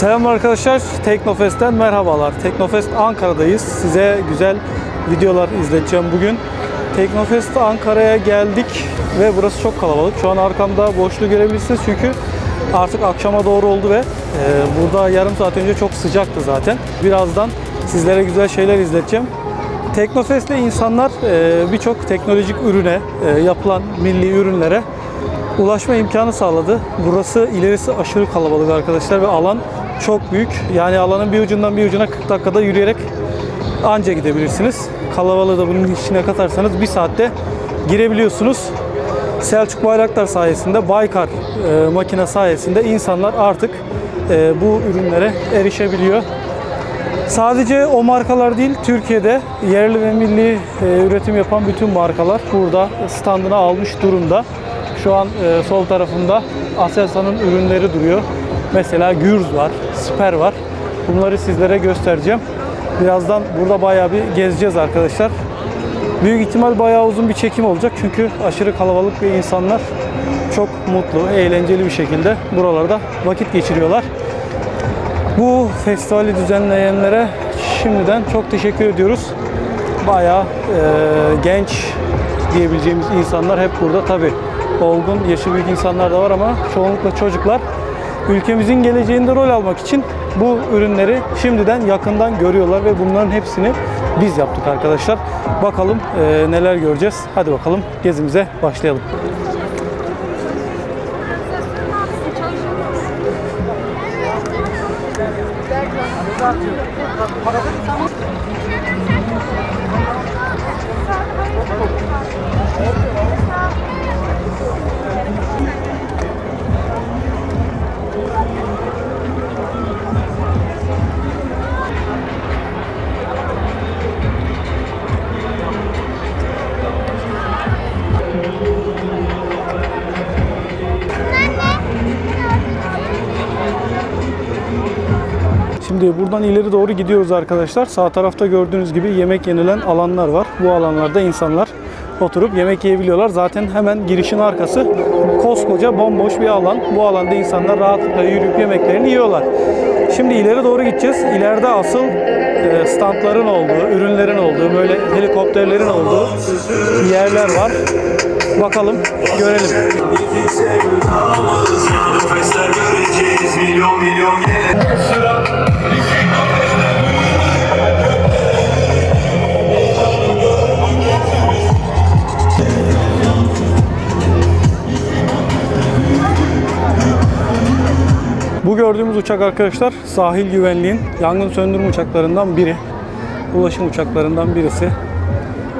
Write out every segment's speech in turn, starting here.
Selam arkadaşlar, Teknofest'ten merhabalar. Teknofest Ankara'dayız. Size güzel videolar izleteceğim bugün. Teknofest Ankara'ya geldik ve burası çok kalabalık. Şu an arkamda boşluğu görebilirsiniz çünkü artık akşama doğru oldu ve e, burada yarım saat önce çok sıcaktı zaten. Birazdan sizlere güzel şeyler izleteceğim. Teknofest'te insanlar e, birçok teknolojik ürüne, e, yapılan milli ürünlere ulaşma imkanı sağladı. Burası ilerisi aşırı kalabalık arkadaşlar ve alan çok büyük. Yani alanın bir ucundan bir ucuna 40 dakikada yürüyerek anca gidebilirsiniz. Kalabalığı da bunun içine katarsanız bir saatte girebiliyorsunuz. Selçuk Bayraktar sayesinde, Baykar e, makine sayesinde insanlar artık e, bu ürünlere erişebiliyor. Sadece o markalar değil, Türkiye'de yerli ve milli e, üretim yapan bütün markalar burada standını almış durumda. Şu an e, sol tarafında Aselsan'ın ürünleri duruyor. Mesela Gürz var, Sper var. Bunları sizlere göstereceğim. Birazdan burada bayağı bir gezeceğiz arkadaşlar. Büyük ihtimal bayağı uzun bir çekim olacak çünkü aşırı kalabalık ve insanlar çok mutlu, eğlenceli bir şekilde buralarda vakit geçiriyorlar. Bu festivali düzenleyenlere şimdiden çok teşekkür ediyoruz. Bayağı e, genç diyebileceğimiz insanlar hep burada. Tabi olgun, yaşı büyük insanlar da var ama çoğunlukla çocuklar ülkemizin geleceğinde rol almak için bu ürünleri şimdiden yakından görüyorlar ve bunların hepsini biz yaptık arkadaşlar. Bakalım e, neler göreceğiz. Hadi bakalım gezimize başlayalım. Şimdi buradan ileri doğru gidiyoruz arkadaşlar. Sağ tarafta gördüğünüz gibi yemek yenilen alanlar var. Bu alanlarda insanlar oturup yemek yiyebiliyorlar. Zaten hemen girişin arkası koskoca bomboş bir alan. Bu alanda insanlar rahatlıkla yürüyüp yemeklerini yiyorlar. Şimdi ileri doğru gideceğiz. İleride asıl e, standların olduğu, ürünlerin olduğu, böyle helikopterlerin olduğu yerler var. Bakalım, görelim. Milyon milyon uçak arkadaşlar sahil güvenliğin yangın söndürme uçaklarından biri. Ulaşım uçaklarından birisi.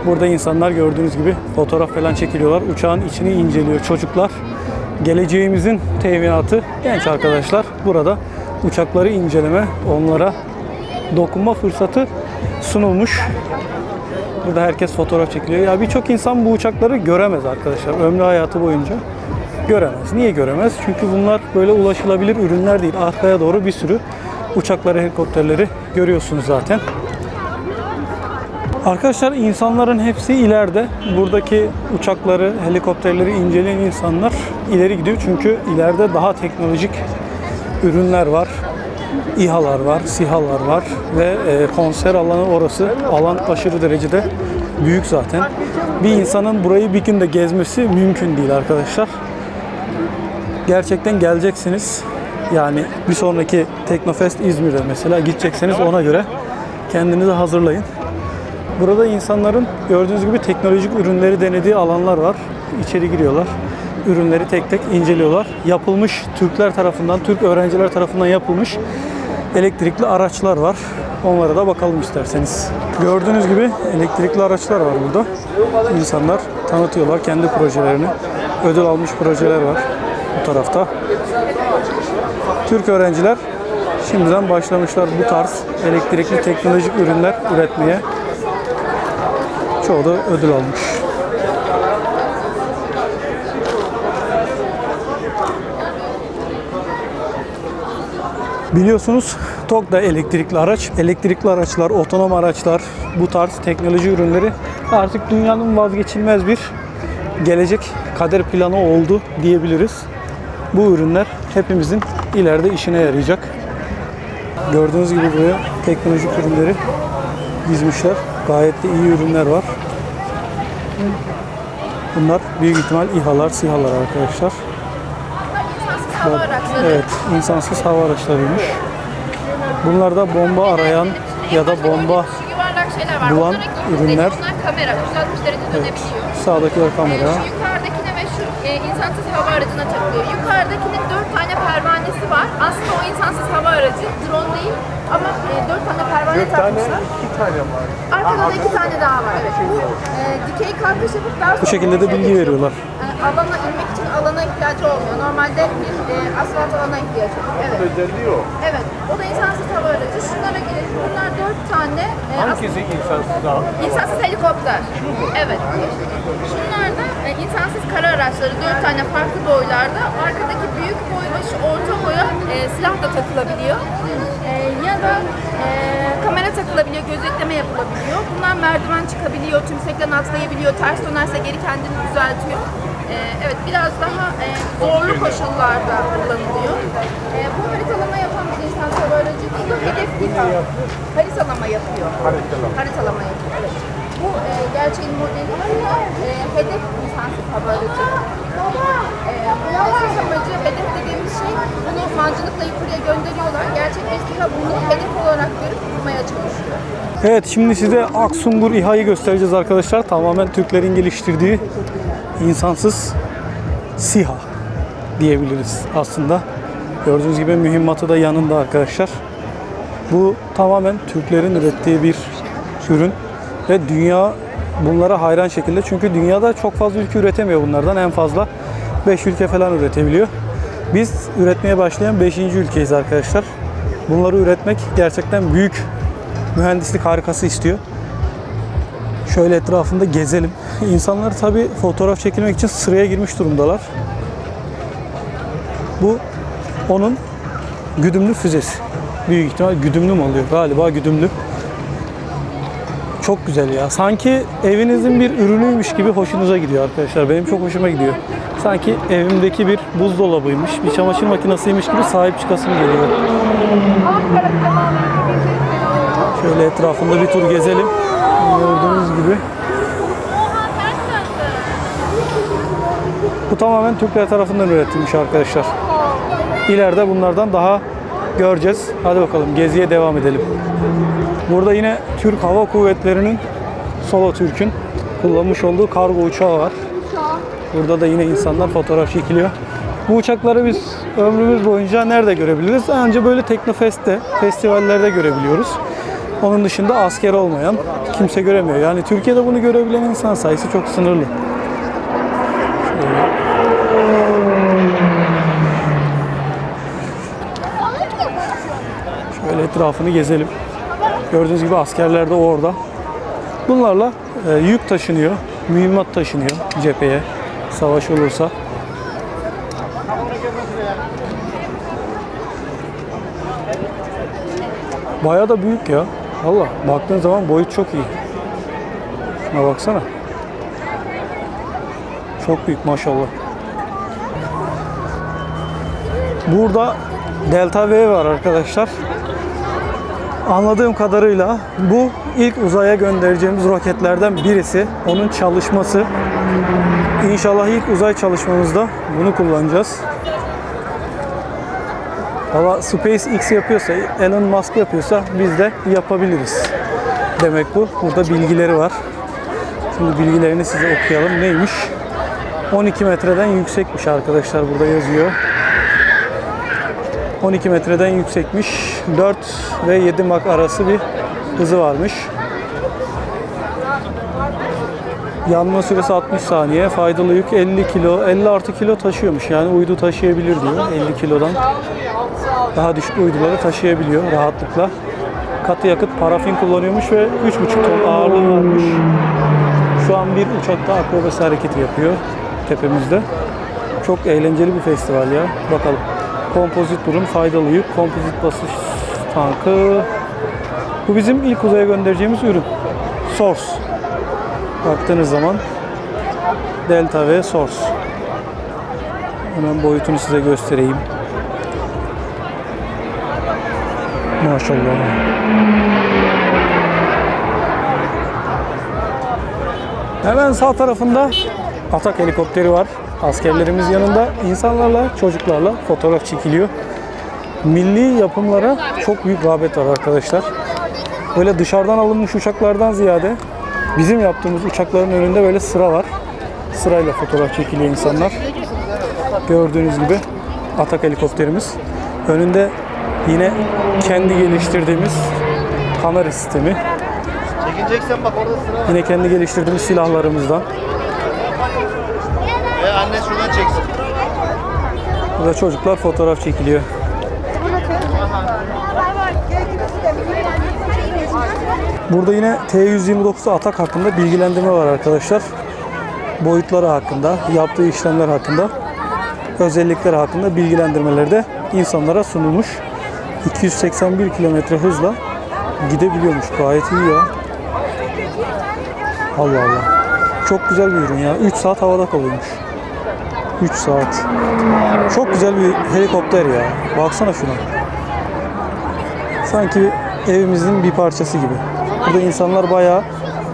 Burada insanlar gördüğünüz gibi fotoğraf falan çekiliyorlar. Uçağın içini inceliyor çocuklar. Geleceğimizin teminatı genç arkadaşlar burada uçakları inceleme, onlara dokunma fırsatı sunulmuş. Burada herkes fotoğraf çekiliyor. Ya birçok insan bu uçakları göremez arkadaşlar ömrü hayatı boyunca. Göremez. Niye göremez? Çünkü bunlar böyle ulaşılabilir ürünler değil. Arkaya doğru bir sürü uçakları, helikopterleri görüyorsunuz zaten. Arkadaşlar insanların hepsi ileride. Buradaki uçakları, helikopterleri inceleyen insanlar ileri gidiyor. Çünkü ileride daha teknolojik ürünler var. İHA'lar var, SİHA'lar var ve e, konser alanı orası. Alan aşırı derecede büyük zaten. Bir insanın burayı bir günde gezmesi mümkün değil arkadaşlar. Gerçekten geleceksiniz. Yani bir sonraki Teknofest İzmir'de mesela gidecekseniz ona göre kendinizi hazırlayın. Burada insanların gördüğünüz gibi teknolojik ürünleri denediği alanlar var. İçeri giriyorlar. Ürünleri tek tek inceliyorlar. Yapılmış Türkler tarafından, Türk öğrenciler tarafından yapılmış elektrikli araçlar var. Onlara da bakalım isterseniz. Gördüğünüz gibi elektrikli araçlar var burada. İnsanlar tanıtıyorlar kendi projelerini. Ödül almış projeler var bu tarafta. Türk öğrenciler şimdiden başlamışlar bu tarz elektrikli teknolojik ürünler üretmeye. Çoğu da ödül almış. Biliyorsunuz TOG da elektrikli araç. Elektrikli araçlar, otonom araçlar, bu tarz teknoloji ürünleri artık dünyanın vazgeçilmez bir gelecek kader planı oldu diyebiliriz. Bu ürünler hepimizin ileride işine yarayacak. Gördüğünüz gibi buraya teknolojik ürünleri dizmişler. Gayet de iyi ürünler var. Bunlar büyük ihtimal İHA'lar, SİHA'lar arkadaşlar. Hava araçları. Evet, insansız hava araçlarıymış. Bunlar da bomba arayan ya da bomba bulan ürünler. Onlar kamera. 360 derece dönebiliyor. sağdakiler kamera. Ee, şu yukarıdakine ve şu e, insansız hava aracına takılıyor. Yukarıdakinin 4 tane pervanesi var. Aslında o insansız hava aracı. Drone değil ama e, 4 tane pervane takmışlar. iki tane var. Arkada da 2 tane daha var. Evet. Bu e, dikey kalkış yapıp daha Bu şekilde de şey bilgi veriyorlar. E, alana inmek için alana ihtiyacı olmuyor. Normalde bir e, asfalt alana ihtiyaç olur. Evet. Özelliği o. Evet. O da insansız hava aracı. Şunlara gelelim. Bunlar 4 tane e, Hangisi insansız abi? İnsansız helikopter. Evet. Şunlar da e, insansız kara araçları. Dört tane farklı boylarda. Arkadaki büyük boy ve şu orta boya e, silah da takılabiliyor. E, ya da e, kamera takılabiliyor, gözetleme yapılabiliyor. Bunlar merdiven çıkabiliyor, tümsekten atlayabiliyor, ters dönerse geri kendini düzeltiyor. E, evet, biraz daha e, zorlu koşullarda kullanılıyor. E, bu haritalama yapan bir aracı. Bu da hedef İHA. Haritalama yapıyor. Haritalama. Haritalama yapıyor. Evet. Bu e, gerçeğin modeli e, hedef insansız hava aracı. E, bunun esas amacı hedef dediğimiz şey bunu mancınıkla yukarıya gönderiyorlar. Gerçek bir SİHA bunu hedef olarak görüp vurmaya çalışıyor. Evet şimdi size Aksungur İHA'yı göstereceğiz arkadaşlar. Tamamen Türklerin geliştirdiği insansız SİHA diyebiliriz aslında. Gördüğünüz gibi mühimmatı da yanında arkadaşlar. Bu tamamen Türklerin ürettiği bir ürün ve dünya bunlara hayran şekilde çünkü dünyada çok fazla ülke üretemiyor bunlardan en fazla 5 ülke falan üretebiliyor. Biz üretmeye başlayan 5. ülkeyiz arkadaşlar. Bunları üretmek gerçekten büyük mühendislik harikası istiyor. Şöyle etrafında gezelim. İnsanlar tabi fotoğraf çekilmek için sıraya girmiş durumdalar. Bu onun güdümlü füzesi. Büyük ihtimal güdümlü mü oluyor? Galiba güdümlü. Çok güzel ya. Sanki evinizin bir ürünüymüş gibi hoşunuza gidiyor arkadaşlar. Benim çok hoşuma gidiyor. Sanki evimdeki bir buzdolabıymış, bir çamaşır makinesiymiş gibi sahip çıkasım geliyor. Şöyle etrafında bir tur gezelim. Gördüğünüz gibi. Bu tamamen Türkler tarafından üretilmiş arkadaşlar. İleride bunlardan daha göreceğiz. Hadi bakalım geziye devam edelim. Burada yine Türk Hava Kuvvetleri'nin Solo Türk'ün kullanmış olduğu kargo uçağı var. Burada da yine insanlar fotoğraf çekiliyor. Bu uçakları biz ömrümüz boyunca nerede görebiliriz? Ancak böyle Teknofest'te, festivallerde görebiliyoruz. Onun dışında asker olmayan kimse göremiyor. Yani Türkiye'de bunu görebilen insan sayısı çok sınırlı. Etrafını gezelim. Gördüğünüz gibi askerler de orada. Bunlarla e, yük taşınıyor, mühimmat taşınıyor cepheye savaş olursa. Bayağı da büyük ya. Valla baktığın zaman boyut çok iyi. Şuna baksana. Çok büyük maşallah. Burada Delta V var arkadaşlar. Anladığım kadarıyla bu ilk uzaya göndereceğimiz roketlerden birisi. Onun çalışması. İnşallah ilk uzay çalışmamızda bunu kullanacağız. Valla SpaceX yapıyorsa, Elon Musk yapıyorsa biz de yapabiliriz. Demek bu. Burada bilgileri var. Şimdi bilgilerini size okuyalım. Neymiş? 12 metreden yüksekmiş arkadaşlar burada yazıyor. 12 metreden yüksekmiş. 4 ve 7 Mach arası bir hızı varmış. Yanma süresi 60 saniye. Faydalı yük 50 kilo. 50 artı kilo taşıyormuş. Yani uydu taşıyabilir diyor. 50 kilodan daha düşük uyduları taşıyabiliyor rahatlıkla. Katı yakıt parafin kullanıyormuş ve 3,5 ton ağırlığı varmış. Şu an bir uçakta akrobasi hareketi yapıyor tepemizde. Çok eğlenceli bir festival ya. Bakalım. Kompozit burun, faydalı kompozit basış tankı. Bu bizim ilk uzaya göndereceğimiz ürün. Source. Baktığınız zaman Delta V Source. Hemen boyutunu size göstereyim. Maşallah. Hemen sağ tarafında atak helikopteri var. Askerlerimiz yanında insanlarla, çocuklarla fotoğraf çekiliyor. Milli yapımlara çok büyük rağbet var arkadaşlar. Böyle dışarıdan alınmış uçaklardan ziyade bizim yaptığımız uçakların önünde böyle sıra var. Sırayla fotoğraf çekiliyor insanlar. Gördüğünüz gibi atak helikopterimiz. Önünde yine kendi geliştirdiğimiz kamera sistemi. Çekileceksen bak orada sıra var. Yine kendi geliştirdiğimiz silahlarımızdan. E anne şuradan çeksin. Burada çocuklar fotoğraf çekiliyor. Burada yine T-129 atak hakkında bilgilendirme var arkadaşlar. Boyutları hakkında, yaptığı işlemler hakkında, özellikleri hakkında bilgilendirmeler de insanlara sunulmuş. 281 kilometre hızla gidebiliyormuş. Gayet iyi ya. Allah Allah. Çok güzel bir ürün ya. 3 saat havada kalıyormuş. 3 saat. Çok güzel bir helikopter ya. Baksana şuna. Sanki evimizin bir parçası gibi. Burada insanlar bayağı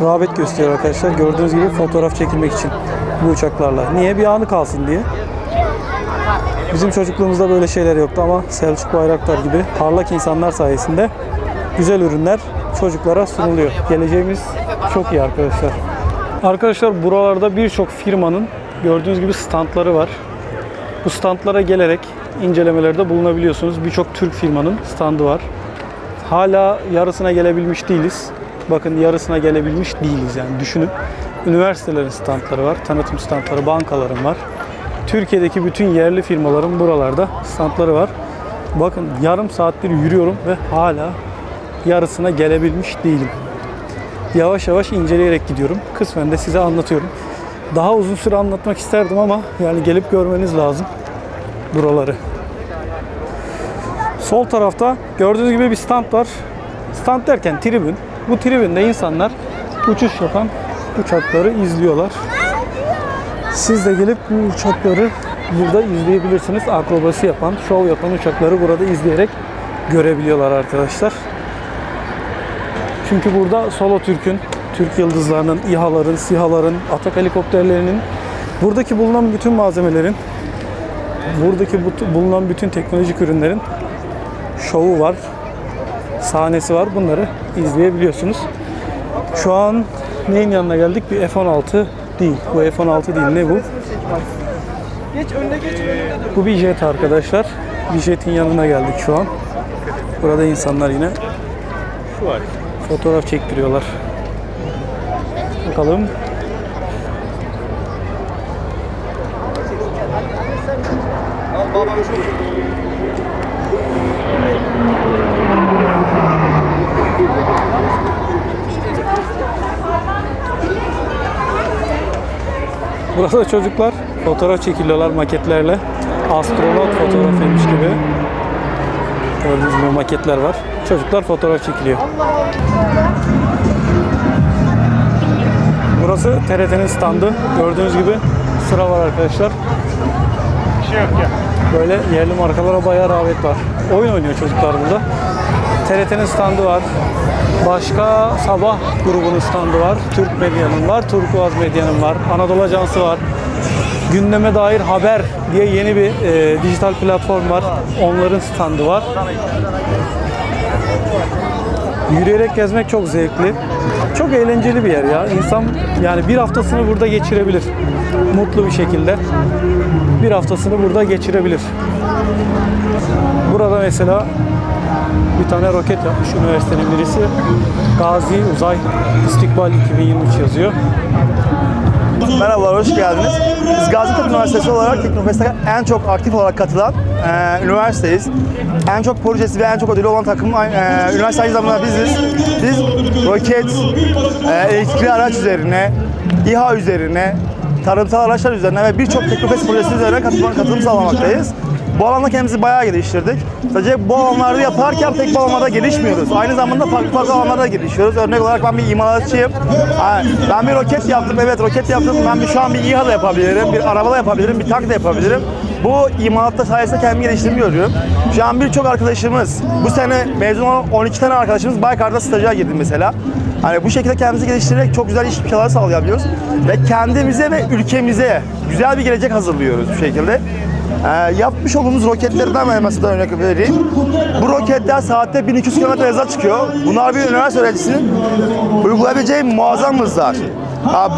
rağbet gösteriyor arkadaşlar. Gördüğünüz gibi fotoğraf çekilmek için bu uçaklarla. Niye? Bir anı kalsın diye. Bizim çocukluğumuzda böyle şeyler yoktu ama Selçuk Bayraktar gibi parlak insanlar sayesinde güzel ürünler çocuklara sunuluyor. Geleceğimiz çok iyi arkadaşlar. Arkadaşlar buralarda birçok firmanın gördüğünüz gibi standları var. Bu standlara gelerek incelemelerde bulunabiliyorsunuz. Birçok Türk firmanın standı var. Hala yarısına gelebilmiş değiliz. Bakın yarısına gelebilmiş değiliz yani düşünün. Üniversitelerin standları var, tanıtım standları, bankaların var. Türkiye'deki bütün yerli firmaların buralarda standları var. Bakın yarım saattir yürüyorum ve hala yarısına gelebilmiş değilim. Yavaş yavaş inceleyerek gidiyorum. Kısmen de size anlatıyorum. Daha uzun süre anlatmak isterdim ama yani gelip görmeniz lazım buraları. Sol tarafta gördüğünüz gibi bir stand var. Stand derken tribün. Bu tribünde insanlar uçuş yapan uçakları izliyorlar. Siz de gelip bu uçakları burada izleyebilirsiniz. Akrobasi yapan, şov yapan uçakları burada izleyerek görebiliyorlar arkadaşlar. Çünkü burada Solo Türk'ün, Türk yıldızlarının, İHA'ların, SİHA'ların, atak helikopterlerinin, buradaki bulunan bütün malzemelerin, buradaki bu- bulunan bütün teknolojik ürünlerin şovu var, sahnesi var. Bunları izleyebiliyorsunuz. Şu an neyin yanına geldik? Bir F-16 değil. Bu F-16 değil. Ne bu? Geç önüne geç önüne. Bu bir jet arkadaşlar. Bir jetin yanına geldik şu an. Burada insanlar yine fotoğraf çektiriyorlar. Bakalım. Burada çocuklar fotoğraf çekiliyorlar maketlerle. Astronot fotoğrafıymış gibi. Gördüğünüz gibi maketler var. Çocuklar fotoğraf çekiliyor. Burası TRT'nin standı. Gördüğünüz gibi sıra var arkadaşlar. Böyle yerli markalara bayağı rağbet var. Oyun oynuyor çocuklar burada. TRT'nin standı var. Başka Sabah grubunun standı var. Türk Medya'nın var. Turkuaz Medya'nın var. Anadolu Ajansı var. Gündeme dair haber diye yeni bir e, dijital platform var. Onların standı var. Yürüyerek gezmek çok zevkli. Çok eğlenceli bir yer ya. İnsan yani bir haftasını burada geçirebilir. Mutlu bir şekilde. Bir haftasını burada geçirebilir. Burada mesela bir tane roket yapmış üniversitenin birisi. Gazi Uzay İstikbal 2023 yazıyor. Merhabalar, hoş geldiniz. Biz Gaziantep Üniversitesi olarak Teknofest'e en çok aktif olarak katılan e, üniversiteyiz. En çok projesi ve en çok ödülü olan takım e, üniversite aynı zamanda biziz. Biz roket, e, elektrikli araç üzerine, İHA üzerine, tarımsal araçlar üzerine ve birçok Teknofest projesi üzerine katılım, katılım sağlamaktayız. Bu alanda kendimizi bayağı geliştirdik. Sadece bu alanlarda yaparken tek bu alanlarda gelişmiyoruz. Aynı zamanda farklı farklı alanlarda gelişiyoruz. Örnek olarak ben bir imalatçıyım. Ben bir roket yaptım, evet roket yaptım. Ben bir, şu an bir İHA da yapabilirim, bir araba da yapabilirim, bir tank da yapabilirim. Bu imalatta sayesinde kendimi geliştirdiğimi görüyorum. Şu an birçok arkadaşımız, bu sene mezun olan 12 tane arkadaşımız Baykar'da staja girdi mesela. Hani bu şekilde kendimizi geliştirerek çok güzel iş imkanları sağlayabiliyoruz. Ve kendimize ve ülkemize güzel bir gelecek hazırlıyoruz bu şekilde. Ee, yapmış olduğumuz roketlerden mesela örnek vereyim. Bu roketler saatte 1200 km hıza çıkıyor. Bunlar bir üniversite öğrencisinin uygulayabileceği muazzam hızlar.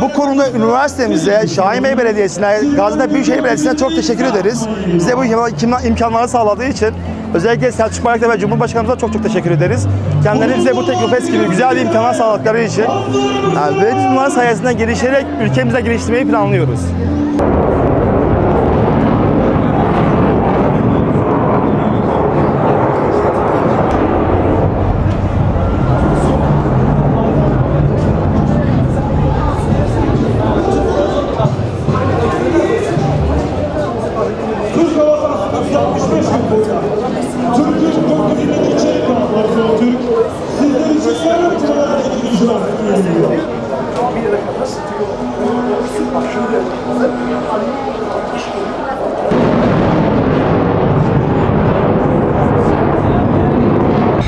Bu konuda üniversitemize, Şahin Bey Belediyesi'ne, Gaziantep Büyükşehir Belediyesi'ne çok teşekkür ederiz. Bize bu imkan- imkanları sağladığı için özellikle Selçuk Bayraktar ve Cumhurbaşkanımıza çok çok teşekkür ederiz. Kendileri bize bu Teknofest gibi güzel bir imkanlar sağladıkları için yani ve bunlar sayesinde gelişerek ülkemize geliştirmeyi planlıyoruz.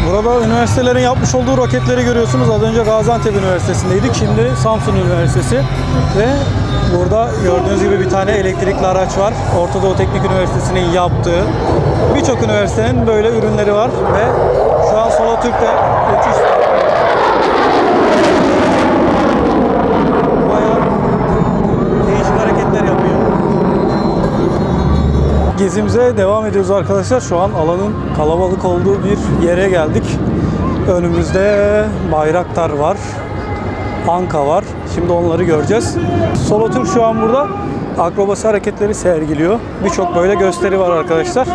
Burada üniversitelerin yapmış olduğu roketleri görüyorsunuz. Az önce Gaziantep Üniversitesi'ndeydik. Şimdi Samsun Üniversitesi ve burada gördüğünüz gibi bir tane elektrikli araç var. Orta Doğu Teknik Üniversitesi'nin yaptığı. Birçok üniversitenin böyle ürünleri var ve şu an Solo Türk'te uçuş bayağı hareketler yapıyor. Gezimize devam ediyoruz arkadaşlar. Şu an alanın kalabalık olduğu bir yere geldik. Önümüzde Bayraktar var. Anka var. Şimdi onları göreceğiz. Solo Türk şu an burada akrobasi hareketleri sergiliyor. Birçok böyle gösteri var arkadaşlar.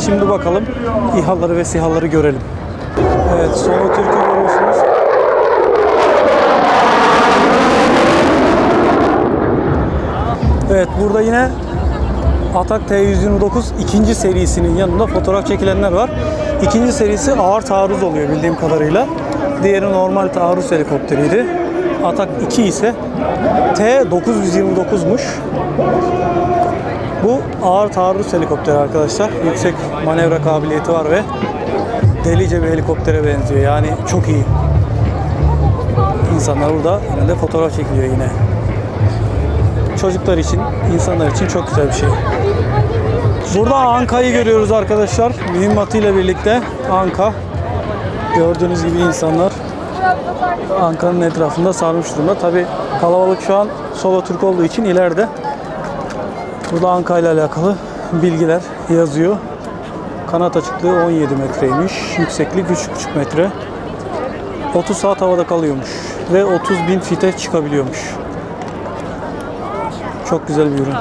Şimdi bakalım İHA'ları ve SİHA'ları görelim. Evet Solo Türk'ü görüyorsunuz. Evet burada yine Atak T129 ikinci serisinin yanında fotoğraf çekilenler var. İkinci serisi ağır taarruz oluyor bildiğim kadarıyla. Diğeri normal taarruz helikopteriydi. Atak 2 ise T929'muş. Bu ağır taarruz helikopteri arkadaşlar. Yüksek manevra kabiliyeti var ve delice bir helikoptere benziyor. Yani çok iyi. İnsanlar burada önünde fotoğraf çekiliyor yine çocuklar için, insanlar için çok güzel bir şey. Burada Anka'yı görüyoruz arkadaşlar. Mühimmatıyla birlikte Anka. Gördüğünüz gibi insanlar Anka'nın etrafında sarmış durumda. Tabi kalabalık şu an Solo Türk olduğu için ileride. Burada Anka ile alakalı bilgiler yazıyor. Kanat açıklığı 17 metreymiş. Yükseklik 3,5 metre. 30 saat havada kalıyormuş. Ve 30 bin fite çıkabiliyormuş. Çok güzel bir ürün.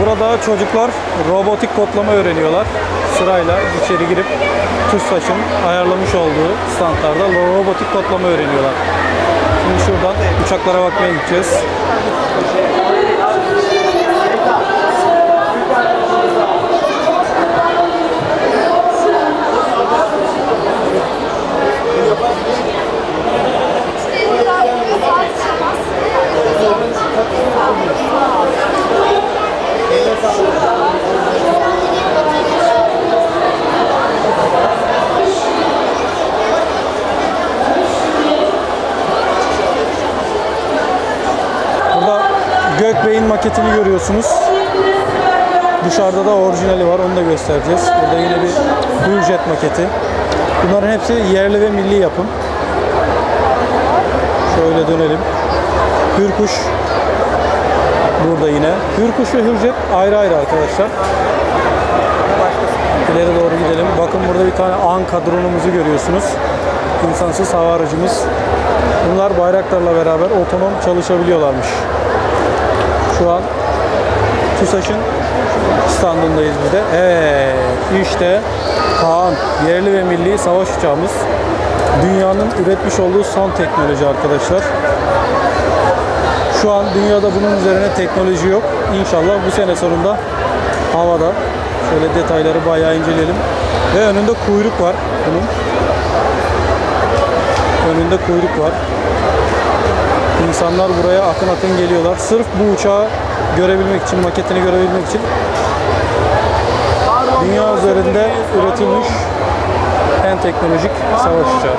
Burada çocuklar robotik kodlama öğreniyorlar. Sırayla içeri girip TÜSSAŞ'ın ayarlamış olduğu standlarda robotik kodlama öğreniyorlar. Şimdi şuradan uçaklara bakmaya gideceğiz. Burada Gökbey'in maketini görüyorsunuz. Dışarıda da orijinali var. Onu da göstereceğiz. Burada yine bir Hürjet maketi. Bunların hepsi yerli ve milli yapım. Şöyle dönelim. Hürkuş burada yine. Hürkuş ve Hürjet ayrı ayrı arkadaşlar. İleri doğru gidelim. Bakın burada bir tane Anka drone'umuzu görüyorsunuz. İnsansız hava aracımız. Bunlar bayraklarla beraber otonom çalışabiliyorlarmış. Şu an TUSAŞ'ın standındayız biz de. Evet, işte Kaan, yerli ve milli savaş uçağımız. Dünyanın üretmiş olduğu son teknoloji arkadaşlar. Şu an dünyada bunun üzerine teknoloji yok. İnşallah bu sene sonunda havada. Şöyle detayları bayağı inceleyelim. Ve önünde kuyruk var bunun. Önünde kuyruk var. İnsanlar buraya akın akın geliyorlar. Sırf bu uçağı görebilmek için, maketini görebilmek için dünya üzerinde üretilmiş en teknolojik savaş uçağı.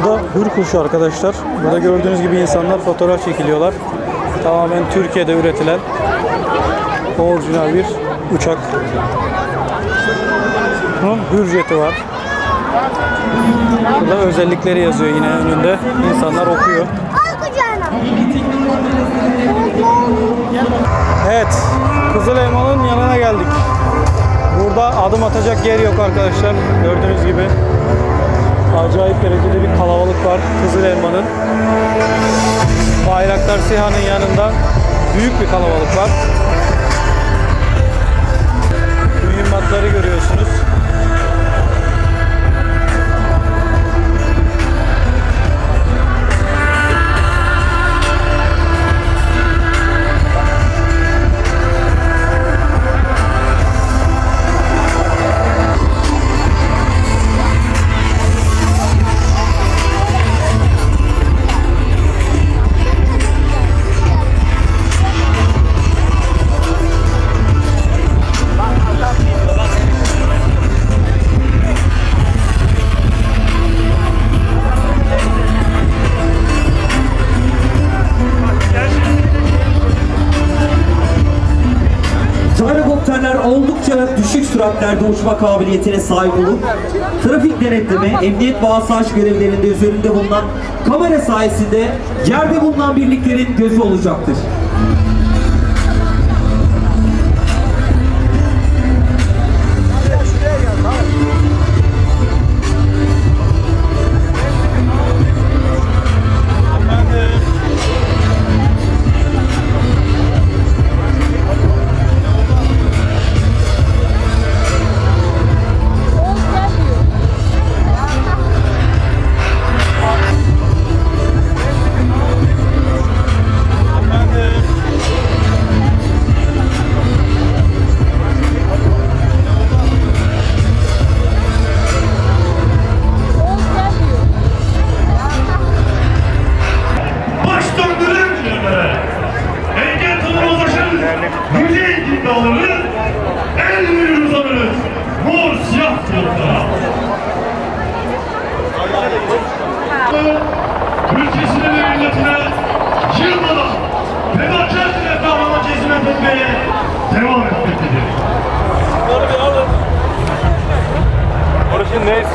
Bu da Hürkuşu arkadaşlar. Burada gördüğünüz gibi insanlar fotoğraf çekiliyorlar. Tamamen Türkiye'de üretilen orijinal bir uçak. Bunun hürjeti var. Burada özellikleri yazıyor yine önünde. İnsanlar okuyor. Evet, Kızıl Elmalı'nın yanına geldik. Burada adım atacak yer yok arkadaşlar. Gördüğünüz gibi acayip derecede bir kalabalık var Kızıl Elma'nın. Bayraktar Siha'nın yanında büyük bir kalabalık var. Mühimmatları görüyorsunuz. Süratlerde uçma kabiliyetine sahip olup trafik denetleme, emniyet ve asayiş görevlerinde üzerinde bulunan kamera sayesinde yerde bulunan birliklerin gözü olacaktır.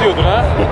Orası ne istiyordun ha?